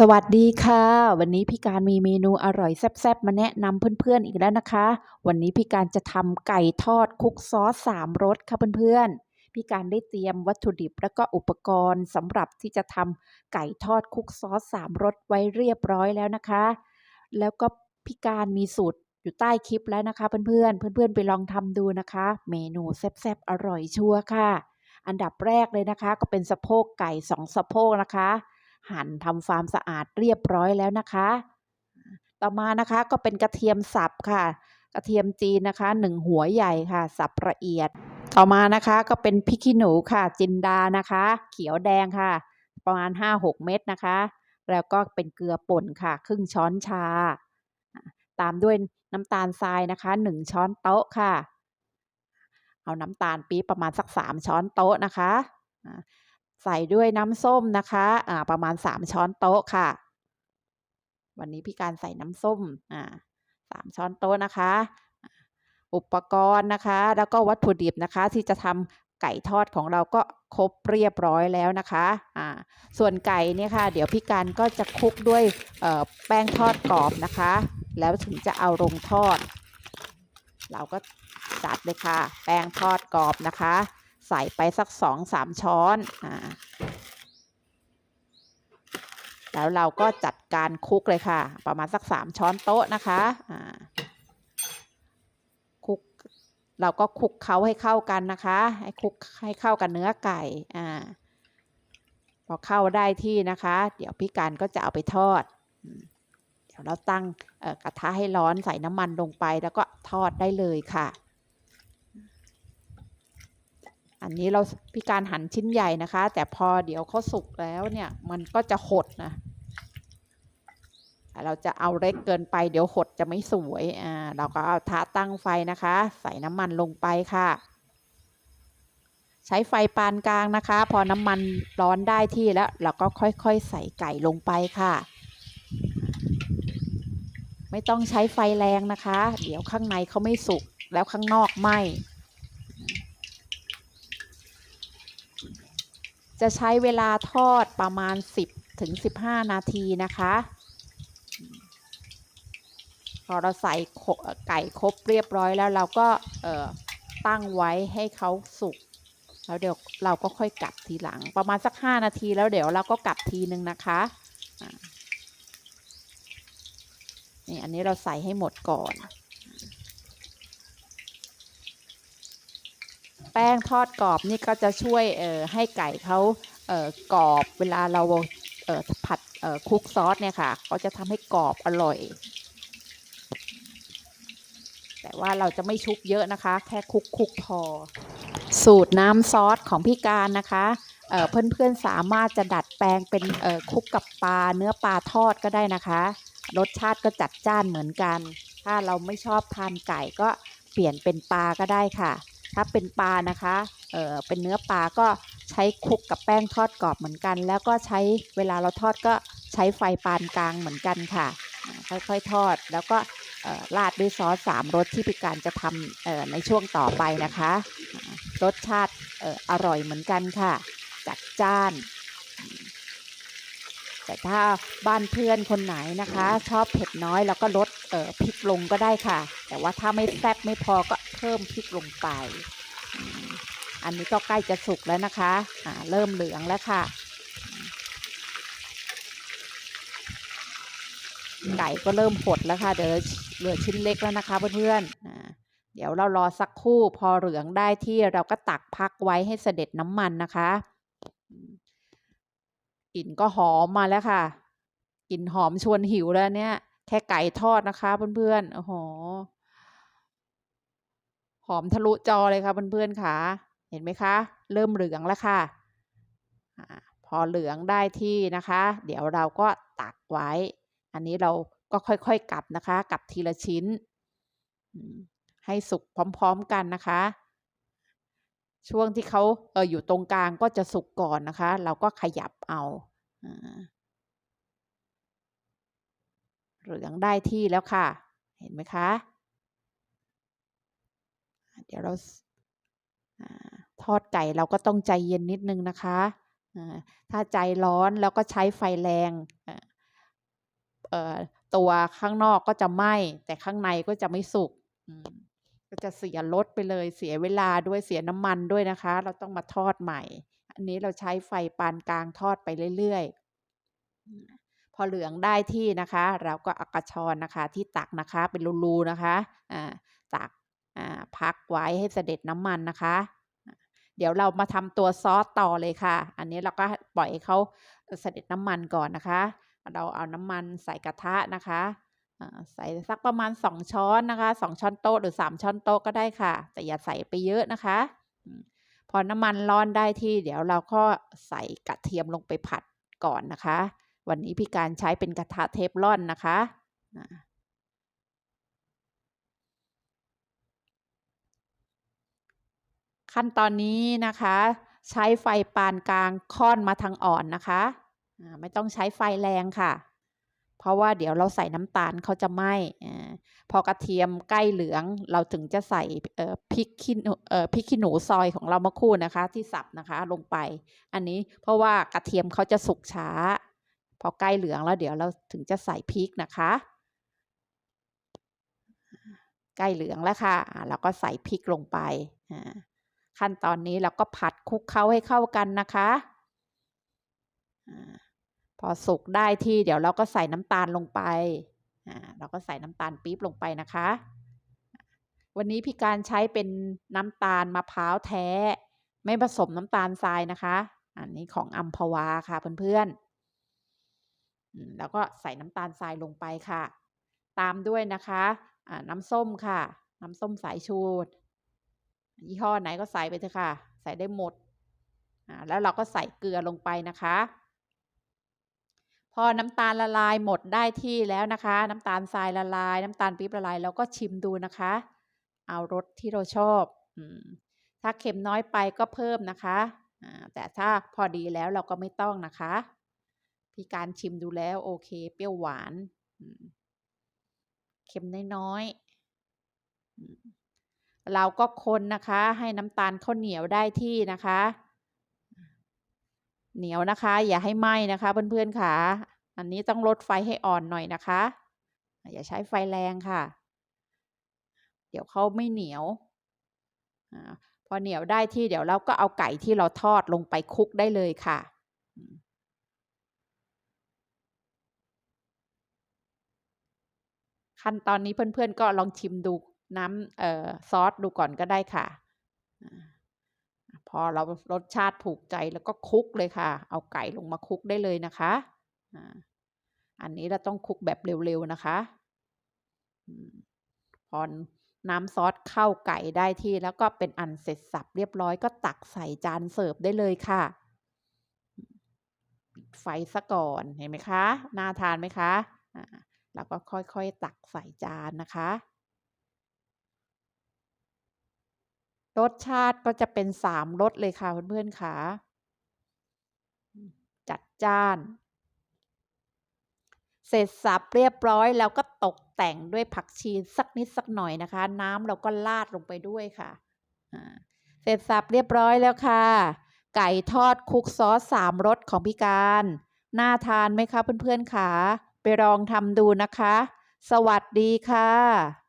สวัสดีค่ะ วันนี้พี่การมีเมนูอร่อยแซ่บๆมาแนะนำเพื่อนๆอีกแล้วนะคะ วันนี้พี่การจะทำไก่ทอดคลุกซอสสามรสค่ะเพื่อนๆพี่การได้เตรียมวัตถุดิบแล้วก็อุปกรณ์สำหรับที่จะทำไก่ทอดคลุกซอสสามรสไว้เรียบร้อยแล้วนะคะ แล้วก็พี่การมีสูตรอยู่ใต้คลิปแล้วนะคะ เพื่อนๆเพื่อนๆไปลองทำดูนะคะ เมนูแซ่บๆอร่อยชัวร์ค่ะ อันดับแรกเลยนะคะ ก็เป็นสะโพกไก่สองสะโพกนะคะ หั่นทำความสะอาดเรียบร้อยแล้วนะคะ ต่อมานะคะก็เป็นกระเทียมสับค่ะ กระเทียมจีนนะคะหนึ่งหัวใหญ่ค่ะ สับละเอียด ต่อมานะคะก็เป็นพริกขี้หนูค่ะ จินดานะคะ เขียวแดงค่ะ ประมาณ 5-6 เม็ดนะคะ แล้วก็เป็นเกลือป่นค่ะ ครึ่งช้อนชา ตามด้วยน้ำตาลทรายนะคะ 1 ช้อนโต๊ะค่ะ เอาน้ำตาลปี๊บประมาณสัก 3 ช้อนโต๊ะนะคะ ใส่ด้วยน้ำส้มนะคะอ่าประมาณ 3 ช้อนโต๊ะค่ะ วันนี้พี่การใส่น้ำส้มอ่าสามช้อนโต๊ะนะคะ อุปกรณ์นะคะ แล้วก็วัตถุดิบนะคะ ที่จะทำไก่ทอดของเราก็ครบเรียบร้อยแล้วนะคะอ่าส่วนไก่เนี่ยค่ะ เดี๋ยวพี่การก็จะคลุกด้วยแป้งทอดกรอบนะคะ แล้วถึงจะเอาลงทอด เราก็จัดเลยค่ะ แป้งทอดกรอบนะคะ ใส่ไปสักสองสามช้อนอ่าแล้วเราก็จัดการคลุกเลยค่ะ ประมาณสักสามช้อนโต๊ะนะคะอ่าคลุกเราก็คลุกเขาให้เข้ากันนะคะ ให้คลุกให้เข้ากันเนื้อไก่อ่าพอเข้าได้ที่นะคะ เดี๋ยวพี่การก็จะเอาไปทอด เดี๋ยวเราตั้งกระทะให้ร้อนใส่น้ำมันลงไปแล้วก็ทอดได้เลยค่ะ อันนี้เราพิการหั่นชิ้นใหญ่นะคะ แต่พอเดี๋ยวเขาสุกแล้วเนี่ยมันก็จะหดนะเราจะเอาเล็กเกินไปเดี๋ยวหดจะไม่สวยอ่าเราก็เอาทาตั้งไฟนะคะ ใส่น้ำมันลงไปค่ะ ใช้ไฟปานกลางนะคะ พอน้ำมันร้อนได้ที่แล้ว เราก็ค่อยๆใส่ไก่ลงไปค่ะ ไม่ต้องใช้ไฟแรงนะคะ เดี๋ยวข้างในเขาไม่สุกแล้วข้างนอกไหม จะใช้เวลาทอดประมาณ 10ถึง15 นาทีนะคะ พอเราใส่ไก่ครบเรียบร้อยแล้วเราก็ตั้งไว้ให้เขาสุกแล้วเดี๋ยวเราก็ค่อยกลับทีหลังประมาณสัก 5 นาทีแล้วเดี๋ยวเราก็กลับทีนึงนะคะนี่อันนี้เราใส่ให้หมดก่อน แป้งทอดกรอบนี่ก็จะช่วยเอ่อให้ไก่เขาเอ่อกรอบเวลาเราเอ่อผัดเอ่อคลุกซอสเนี่ยค่ะ ก็จะทำให้กรอบอร่อย แต่ว่าเราจะไม่ชุบเยอะนะคะ แค่คลุกคุกพอ สูตรน้ำซอสของพี่การนะคะเเพื่อนๆสามารถจะดัดแปลงเป็นคลุกกับปลาเนื้อปลาทอดก็ได้นะคะ รสชาติก็จัดจ้านเหมือนกัน ถ้าเราไม่ชอบทานไก่ก็เปลี่ยนเป็นปลาก็ได้ค่ะ ถ้าเป็นปลานะคะเออเป็นเนื้อปลาก็ใช้คลุกกับแป้งทอดกรอบเหมือนกัน แล้วก็ใช้เวลาเราทอดก็ใช้ไฟปานกลางเหมือนกันค่ะ ค่อยๆทอดแล้วก็ราดด้วยซอสสามรสที่พิการจะทำในช่วงต่อไปนะคะ รสชาติอร่อยเหมือนกันค่ะ จัดจ้าน แต่ถ้าบ้านเพื่อนคนไหนนะคะ ชอบเผ็ดน้อยแล้วก็ลดพริกลงก็ได้ค่ะ แต่ว่าถ้าไม่แซ่บไม่พอก็ พิ่มพริกลงไป อันนี้ก็ใกล้จะสุกแล้วนะคะะเริ่มเหลืองแล้วค่ะ ไก่ก็เริ่มหดแล้วค่ะ เดี๋ยวเหลือชิ้นเล็กแล้วนะคะเพื่อนๆเดี๋ยวเรารอสักครู่พอเหลืองได้ที่เราก็ตักพักไว้ให้เสด็จน้ำมันนะคะกลิ่นก็หอมมาแล้วค่ะกลิ่นหอมชวนหิวแล้วเนี่ย แค่ไก่ทอดนะคะเพื่อนๆโอ้โห หอมทะลุจอเลยค่ะเพื่อนๆค่ะเห็นไหมคะ เริ่มเหลืองแล้วค่ะพอเหลืองได้ที่นะคะ เดี๋ยวเราก็ตักไว้ อันนี้เราก็ค่อยๆกลับนะคะกลับทีละชิ้น ให้สุกพร้อมๆกันนะคะ ช่วงที่เขาเอออยู่ตรงกลางก็จะสุกก่อนนะคะ เราก็ขยับเอาเหลืองได้ที่แล้วค่ะ เห็นไหมคะ เดี๋ยวเราทอดไก่เราก็ต้องใจเย็นนิดนึงนะคะถ้าใจร้อนแล้วก็ใช้ไฟแรงตัวข้างนอกก็จะไหม้แต่ข้างในก็จะไม่สุกก็จะเสียรสไปเลยเสียเวลาด้วยเสียน้ำมันด้วยนะคะ เราต้องมาทอดใหม่ อันนี้เราใช้ไฟปานกลางทอดไปเรื่อยๆ พอเหลืองได้ที่นะคะ เราก็อากระชอนนะคะ ที่ตักนะคะเป็นรูๆนะคะตัก พักไว้ให้เสด็จน้ำมันนะคะ เดี๋ยวเรามาทำตัวซอสต่อเลยค่ะ อันนี้เราก็ปล่อยให้เขาเสด็จน้ำมันก่อนนะคะ เราเอาน้ำมันใส่กระทะนะคะใส่สักประมาณ 2 ช้อนนะคะ 2 ช้อนโต๊ะหรือ 3 ช้อนโต๊ะก็ได้ค่ะ แต่อย่าใส่ไปเยอะนะคะ พอน้ำมันร้อนได้ที่ เดี๋ยวเราก็ใส่กระเทียมลงไปผัดก่อนนะคะ วันนี้พี่การใช้เป็นกระทะเทฟลอนนะคะอ่า ขั้นตอนนี้นะคะ ใช้ไฟปานกลางค่อนมาทางอ่อนนะคะไม่ต้องใช้ไฟแรงค่ะ เพราะว่าเดี๋ยวเราใส่น้ำตาลเขาจะไหม้พอกระเทียมใกล้เหลืองเราถึงจะใส่พริกขี้หนูเอ่อพริกขี้หนูซอยของเราเมื่อคู่นะคะ ที่สับนะคะลงไป อันนี้เพราะว่ากระเทียมเขาจะสุกช้า พอใกล้เหลืองแล้วเดี๋ยวเราถึงจะใส่พริกนะคะใกล้เหลืองแล้วค่ะ เราก็ใส่พริกลงไปอ่า ขั้นตอนนี้เราก็ผัดคลุกเคล้าให้เข้ากันนะคะพอสุกได้ที่เดี๋ยวเราก็ใส่น้ำตาลลงไปเราก็ใส่น้ำตาลปี๊บลงไปนะคะ วันนี้พี่การใช้เป็นน้ำตาลมะพร้าวแท้ ไม่ผสมน้ำตาลทรายนะคะ อันนี้ของอัมพวาค่ะเพื่อนๆแล้วก็ใส่น้ำตาลทรายลงไปค่ะ ตามด้วยนะคะน้ำส้มค่ะ น้ำส้มสายชู ยี่ห้อไหนก็ใส่ไปเถอะค่ะ ใส่ได้หมดแล้วเราก็ใส่เกลือลงไปนะคะ พอน้ำตาลละลายหมดได้ที่แล้วนะคะ น้ำตาลทรายละลาย น้ำตาลปี๊บละลายเราก็ชิมดูนะคะ เอารสที่เราชอบอถ้าเค็มน้อยไปก็เพิ่มนะคะแต่ถ้าพอดีแล้วเราก็ไม่ต้องนะคะพี่การชิมดูแล้วโอเค เปรี้ยวหวานเค็มน้อยๆ เราก็คนนะคะ ให้น้ำตาลข้าวเหนียวได้ที่นะคะ เหนียวนะคะ อย่าให้ไหม้นะคะเพื่อนๆค่ะ อันนี้ต้องลดไฟให้อ่อนหน่อยนะคะ อย่าใช้ไฟแรงค่ะ เดี๋ยวเขาไม่เหนียวอพอเหนียวได้ที่เดี๋ยวเราก็เอาไก่ที่เราทอดลงไปคลุกได้เลยค่ะขั้นตอนนี้เพื่อนๆก็ลองชิมดู น้ำเอ่อซอสดูก่อนก็ได้ค่ะ พอเรารสชาติถูกใจแล้วก็คลุกเลยค่ะ เอาไก่ลงมาคลุกได้เลยนะคะอันนี้เราต้องคลุกแบบเร็วๆนะคะพอน้ำซอสเข้าไก่ได้ที่แล้วก็เป็นอันเสร็จสับเรียบร้อยก็ตักใส่จานเสิร์ฟได้เลยค่ะปิดไฟซะก่อนเห็นไหมคะ น่าทานไหมคะแล้วก็ค่อยๆตักใส่จานนะคะ รสชาติก็จะเป็นสามรสเลยค่ะเพื่อนๆค่ะ จัดจ้าน เสร็จสับเรียบร้อยแล้วก็ตกแต่งด้วยผักชีสักนิดสักหน่อยนะคะ น้ำเราก็ราดลงไปด้วยค่ะ เสร็จสับเรียบร้อยแล้วค่ะ ไก่ทอดคลุกซอสสามรสของพี่การ น่าทานไหมคะเพื่อนๆค่ะ ไปลองทำดูนะคะ สวัสดีค่ะ